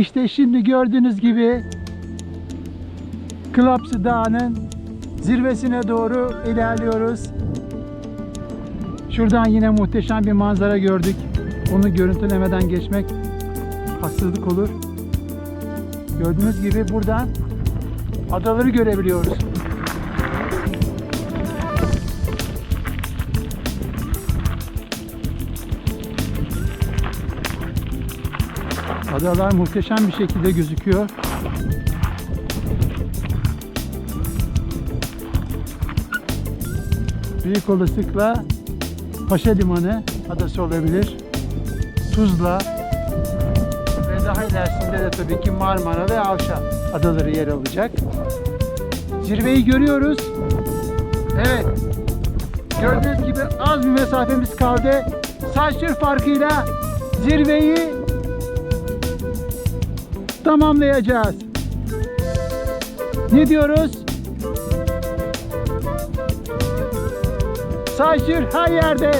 İşte şimdi gördüğünüz gibi Klapsı Dağı'nın zirvesine doğru ilerliyoruz. Şuradan yine muhteşem bir manzara gördük. Onu görüntülemeden geçmek haksızlık olur. Gördüğünüz gibi buradan adaları görebiliyoruz. Adalar muhteşem bir şekilde gözüküyor. Büyük olasılıkla Paşa Limanı adası olabilir. Tuzla ve daha ilerisinde de tabii ki Marmara ve Avşa adaları yer alacak. Zirveyi görüyoruz. Evet. Gördüğünüz gibi az bir mesafemiz kaldı. Saçtır farkıyla zirveyi tamamlayacağız. Ne diyoruz? Saçtır her yerde.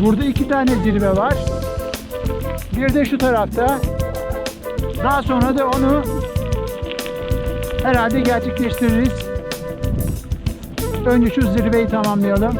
Burada iki tane zirve var. Bir de şu tarafta. Daha sonra da onu herhalde gerçekleştiririz. Önce şu zirveyi tamamlayalım.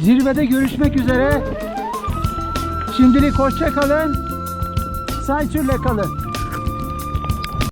Zirvede görüşmek üzere. Şimdilik hoşça kalın. Sansürle kalın.